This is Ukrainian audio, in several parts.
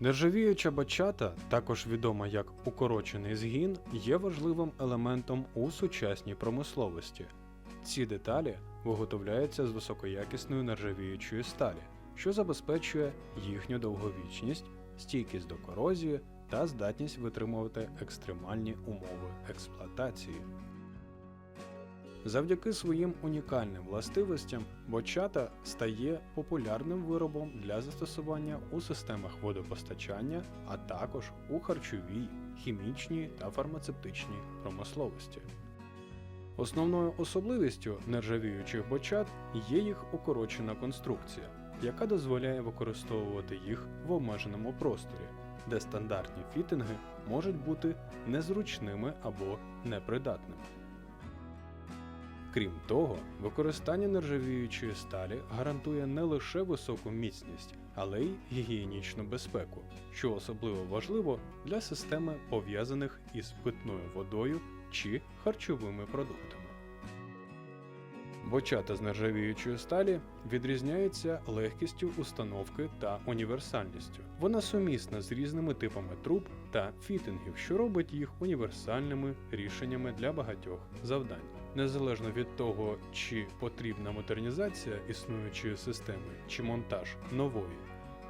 Нержавіюча бачата, також відома як укорочений згін, є важливим елементом у сучасній промисловості. Ці деталі виготовляються з високоякісної нержавіючої сталі, що забезпечує їхню довговічність, стійкість до корозії та здатність витримувати екстремальні умови експлуатації. Завдяки своїм унікальним властивостям бочата стає популярним виробом для застосування у системах водопостачання, а також у харчовій, хімічній та фармацевтичній промисловості. Основною особливістю нержавіючих бочат є їх укорочена конструкція, яка дозволяє використовувати їх в обмеженому просторі, де стандартні фітинги можуть бути незручними або непридатними. Крім того, використання нержавіючої сталі гарантує не лише високу міцність, але й гігієнічну безпеку, що особливо важливо для системи пов'язаних із питною водою чи харчовими продуктами. Бочата з нержавіючої сталі відрізняється легкістю установки та універсальністю. Вона сумісна з різними типами труб та фітингів, що робить їх універсальними рішеннями для багатьох завдань. Незалежно від того, чи потрібна модернізація існуючої системи, чи монтаж нової,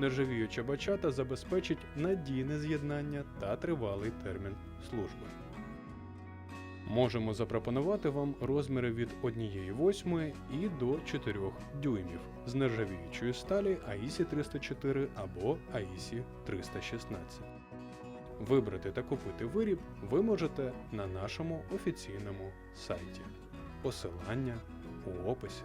нержавіюча бачата забезпечить надійне з'єднання та тривалий термін служби. Можемо запропонувати вам розміри від 1,8 і до 4 дюймів з нержавіючої сталі AISI 304 або AISI 316. Вибрати та купити виріб ви можете на нашому офіційному сайті. Посилання у описі.